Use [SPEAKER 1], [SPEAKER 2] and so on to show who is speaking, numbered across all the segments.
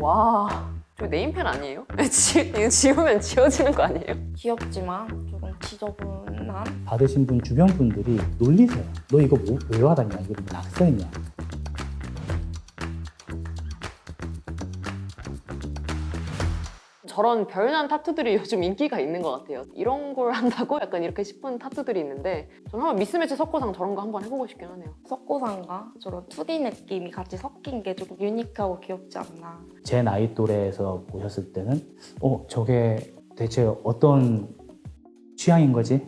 [SPEAKER 1] 와, 저 네임펜 아니에요? 지, 이거 지우면 지워지는 거 아니에요?
[SPEAKER 2] 귀엽지만 조금 지저분한
[SPEAKER 3] 받으신 분 주변 분들이 놀리세요. 너 이거 뭐, 왜 와다냐? 이거 낙서했냐?
[SPEAKER 1] 저런 별난 타투들이 요즘 인기가 있는 것 같아요. 이런 걸 한다고? 약간 이렇게 싶은 타투들이 있는데 저는 한번 미스매치 석고상 저런 거 한번 해보고 싶긴 하네요.
[SPEAKER 2] 석고상과 저런 2D 느낌이 같이 섞인 게 조금 유니크하고 귀엽지 않나.
[SPEAKER 3] 제 나이 또래에서 보셨을 때는 어 저게 대체 어떤 취향인 거지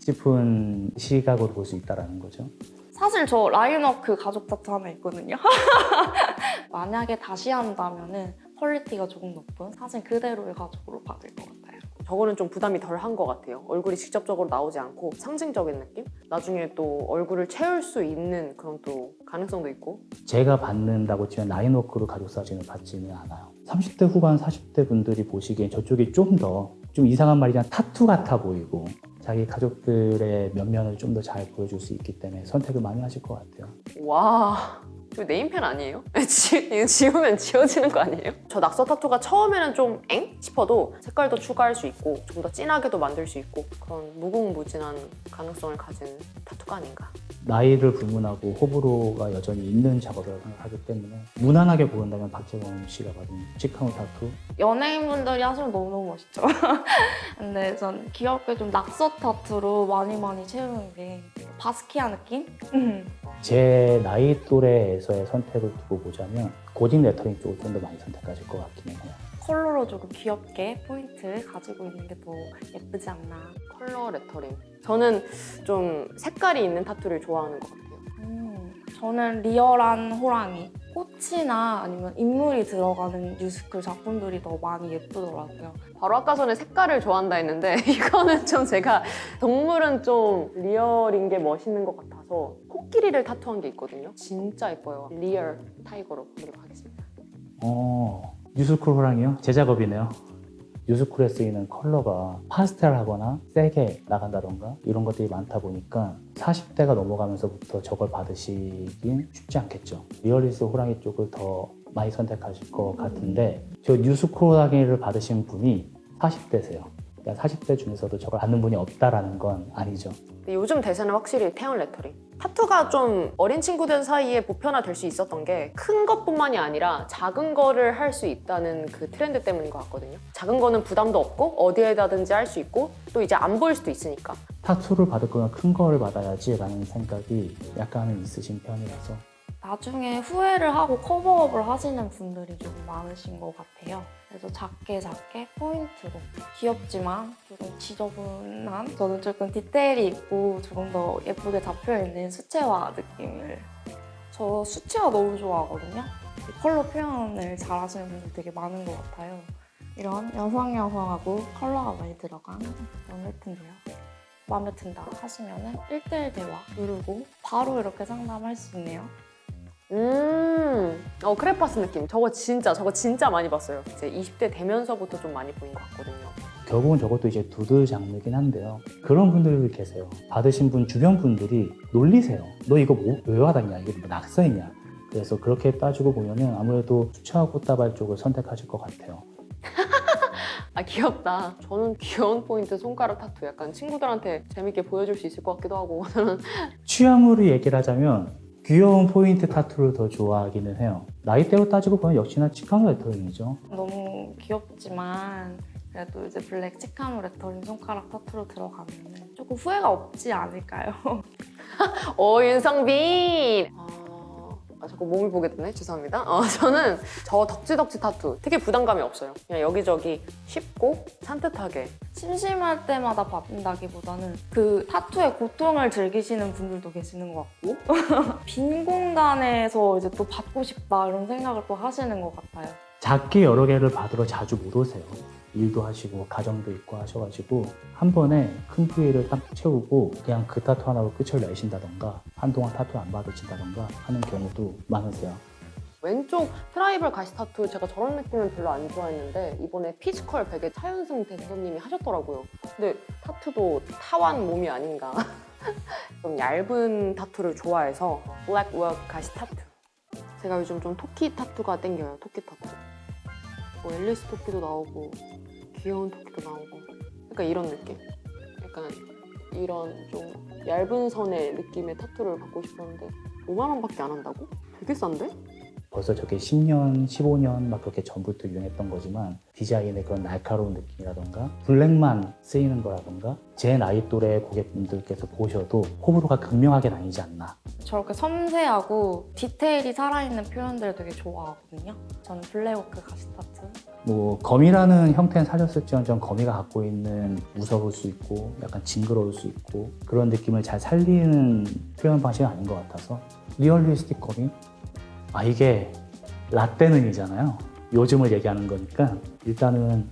[SPEAKER 3] 싶은 시각으로 볼 수 있다라는 거죠.
[SPEAKER 2] 사실 저 라인워크 가족 타투 하나 있거든요. 만약에 다시 한다면은 퀄리티가 조금 높은 사진 그대로의 가족으로 받을 것 같아요.
[SPEAKER 1] 저거는 좀 부담이 덜 한 것 같아요. 얼굴이 직접적으로 나오지 않고 상징적인 느낌? 나중에 또 얼굴을 채울 수 있는 그런 또 가능성도 있고
[SPEAKER 3] 제가 받는다고 치면 라인워크로 가족 사진을 받지는 않아요. 30대 후반 40대 분들이 보시기엔 저쪽이 좀 더좀 이상한 말이지만 타투 같아 보이고 자기 가족들의 면면을 좀 더 잘 보여줄 수 있기 때문에 선택을 많이 하실 것 같아요.
[SPEAKER 1] 와, 저 네임펜 아니에요? 지, 이거 지우면 지워지는 거 아니에요? 저 낙서 타투가 처음에는 좀 엥? 싶어도 색깔도 추가할 수 있고 좀 더 진하게도 만들 수 있고 그런 무궁무진한 가능성을 가진 타투가 아닌가.
[SPEAKER 3] 나이를 불문하고 호불호가 여전히 있는 작업이라고 생각하기 때문에 무난하게 보인다면 박재범 씨가 받은 치카운 타투
[SPEAKER 2] 연예인분들이 하시면 너무너무 멋있죠. 근데 전 귀엽게 좀 낙서 타투로 많이 많이 채우는 게 바스키아 느낌?
[SPEAKER 3] 제 나이 또래에서의 선택을 두고 보자면 고딕 레터링 쪽을 좀 더 많이 선택하실 것 같기는 해요.
[SPEAKER 2] 컬러로 조금 귀엽게 포인트 가지고 있는 게 더 예쁘지 않나.
[SPEAKER 1] 컬러 레터링. 저는 좀 색깔이 있는 타투를 좋아하는 것 같아요.
[SPEAKER 2] 음, 저는 리얼한 호랑이. 꽃이나 아니면 인물이 들어가는 뮤지컬 작품들이 더 많이 예쁘더라고요.
[SPEAKER 1] 바로 아까 전에 색깔을 좋아한다 했는데 이거는 좀 제가 동물은 좀 리얼인 게 멋있는 것 같아서 코끼리를 타투한 게 있거든요. 진짜 예뻐요. 리얼 타이거로 보도록 하겠습니다.
[SPEAKER 3] 어, 뉴스쿨 호랑이요? 제 작업이네요. 뉴스쿨에 쓰이는 컬러가 파스텔 하거나 세게 나간다던가 이런 것들이 많다 보니까 40대가 넘어가면서부터 저걸 받으시긴 쉽지 않겠죠. 리얼리스 호랑이 쪽을 더 많이 선택하실 것 같은데 저 뉴스쿨 호랑이를 받으신 분이 40대세요. 그러니까 40대 중에서도 저걸 받는 분이 없다라는 건 아니죠.
[SPEAKER 1] 요즘 대세는 확실히 태연 레터링. 타투가 좀 어린 친구들 사이에 보편화될 수 있었던 게 큰 것뿐만이 아니라 작은 거를 할 수 있다는 그 트렌드 때문인 것 같거든요. 작은 거는 부담도 없고 어디에다든지 할 수 있고 또 이제 안 보일 수도 있으니까.
[SPEAKER 3] 타투를 받을 거면 큰 거를 받아야지라는 생각이 약간은 있으신 편이라서
[SPEAKER 2] 나중에 후회를 하고 커버업을 하시는 분들이 좀 많으신 것 같아요. 그래서 작게 작게 포인트로 귀엽지만 조금 지저분한 저는 조금 디테일이 있고 조금 더 예쁘게 잡혀있는 수채화 느낌을 저 수채화 너무 좋아하거든요. 이 컬러 표현을 잘 하시는 분들 되게 많은 것 같아요. 이런 여성여성하고 컬러가 많이 들어간 너무 예쁜데요. 마음에 든다 하시면은 1대1 대화 누르고 바로 이렇게 상담할 수 있네요.
[SPEAKER 1] 음, 어 크레파스 느낌. 저거 진짜 저거 진짜 많이 봤어요. 이제 20대 되면서부터 좀 많이 보인 것 같거든요.
[SPEAKER 3] 결국은 저것도 이제 두들 장르긴 한데요. 그런 분들이 계세요. 받으신 분 주변 분들이 놀리세요. 너 이거 뭐, 왜 와닿냐? 이게 뭐 낙서했냐? 그래서 그렇게 따지고 보면은 아무래도 수채화 꽃다발 쪽을 선택하실 것 같아요.
[SPEAKER 1] 아 귀엽다. 저는 귀여운 포인트 손가락 타투 약간 친구들한테 재밌게 보여줄 수 있을 것 같기도 하고 저는
[SPEAKER 3] 취향으로 얘기를 하자면 귀여운 포인트 타투를 더 좋아하기는 해요. 나이대로 따지고 보면 역시나 치카노 레터링이죠.
[SPEAKER 2] 너무 귀엽지만 그래도 이제 블랙 치카노 레터링 손가락 타투로 들어가면 조금 후회가 없지 않을까요?
[SPEAKER 1] 어 윤성빈. 아, 아, 자꾸 몸을 보게 되네. 죄송합니다. 어, 저는 저 덕지덕지 타투 되게 부담감이 없어요. 그냥 여기저기 쉽고 산뜻하게.
[SPEAKER 2] 심심할 때마다 받는다기보다는 그 타투의 고통을 즐기시는 분들도 계시는 것 같고 빈 공간에서 이제 또 받고 싶다 이런 생각을 또 하시는 것 같아요.
[SPEAKER 3] 작게 여러 개를 받으러 자주 못 오세요. 일도 하시고 가정도 있고 하셔가지고 한 번에 큰 부위를 딱 채우고 그냥 그 타투 하나로 끝을 내신다던가 한동안 타투 안 받으신다던가 하는 경우도 많으세요.
[SPEAKER 1] 왼쪽 트라이벌 가시 타투 제가 저런 느낌은 별로 안 좋아했는데 이번에 피지컬 베개 차윤승 대표님이 하셨더라고요. 근데 타투도 타완 몸이 아닌가. 좀 얇은 타투를 좋아해서 블랙 워크 가시 타투. 제가 요즘 좀 토끼 타투가 땡겨요. 토끼 타투. 뭐 앨리스 토끼도 나오고 귀여운 토끼도 나오고 약간 이런 느낌? 약간 이런 좀 얇은 선의 느낌의 타투를 받고 싶었는데 5만 원밖에 안 한다고? 되게 싼데?
[SPEAKER 3] 벌써 저게 10년, 15년 막 그렇게 전부터 유행했던 거지만 디자인의 그런 날카로운 느낌이라던가 블랙만 쓰이는 거라던가 제 나이 또래 고객분들께서 보셔도 호불호가 극명하게 나뉘지 않나
[SPEAKER 2] 저렇게 섬세하고 디테일이 살아있는 표현들을 되게 좋아하거든요. 저는 블랙워크 가시타트.
[SPEAKER 3] 뭐 거미라는 형태는 살렸을지언정 거미가 갖고 있는 무서울 수 있고 약간 징그러울 수 있고 그런 느낌을 잘 살리는 표현 방식은 아닌 것 같아서 리얼리스틱 거미? 아 이게 라떼는이잖아요 요즘을 얘기하는 거니까 일단은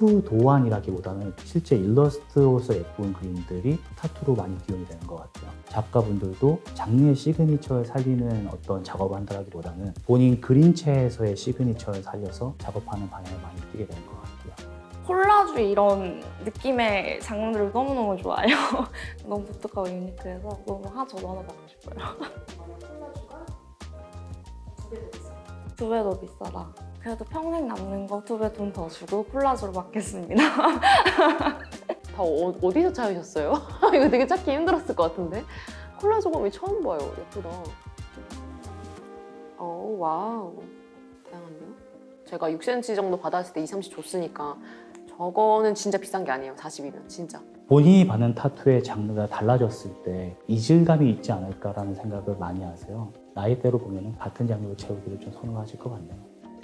[SPEAKER 3] 타투 도안이라기보다는 실제 일러스트로서 예쁜 그림들이 타투로 많이 기용이 되는 것 같아요 작가분들도 장르의 시그니처를 살리는 어떤 작업을 한다기보다는 본인 그림체에서의 시그니처를 살려서 작업하는 방향을 많이 띄게 되는 것 같고요.
[SPEAKER 2] 콜라주 이런 느낌의 장르를 너무너무 좋아해요. 너무 독특하고 유니크해서 너무 하 저도 하나 받고 싶어요. 두 배 더 비싸다. 그래도 평생 남는 거 두 배 돈 더 주고 콜라주로 받겠습니다.
[SPEAKER 1] 다 어, 어디서 찾으셨어요? 이거 되게 찾기 힘들었을 것 같은데 콜라 조각이 처음 봐요 예쁘다 어 와우 다양한데요? 제가 6cm 정도 받았을 때 2, 30 줬으니까 저거는 진짜 비싼 게 아니에요 40이면 진짜
[SPEAKER 3] 본인이 받는 타투의 장르가 달라졌을 때 이질감이 있지 않을까라는 생각을 많이 하세요. 나이대로 보면 같은 장르를 채우기를 좀 선호하실 것 같네요.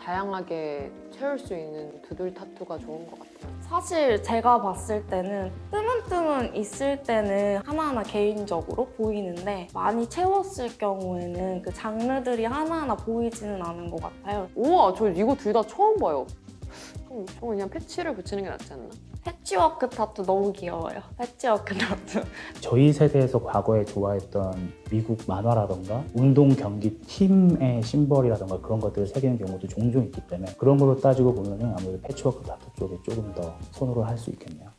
[SPEAKER 1] 다양하게 채울 수 있는 두들 타투가 좋은 것 같아요
[SPEAKER 2] 사실 제가 봤을 때는 뜨문뜨문 있을 때는 하나하나 개인적으로 보이는데 많이 채웠을 경우에는 그 장르들이 하나하나 보이지는 않은 것 같아요.
[SPEAKER 1] 우와 저 이거 둘 다 처음 봐요 그럼 저 그냥 패치를 붙이는 게 낫지 않나?
[SPEAKER 2] 패치워크 타투 너무 귀여워요. 패치워크 타투.
[SPEAKER 3] 저희 세대에서 과거에 좋아했던 미국 만화라던가 운동 경기 팀의 심벌이라던가 그런 것들을 새기는 경우도 종종 있기 때문에 그런 걸로 따지고 보면은 아무래도 패치워크 타투 쪽에 조금 더 선호를 할 수 있겠네요.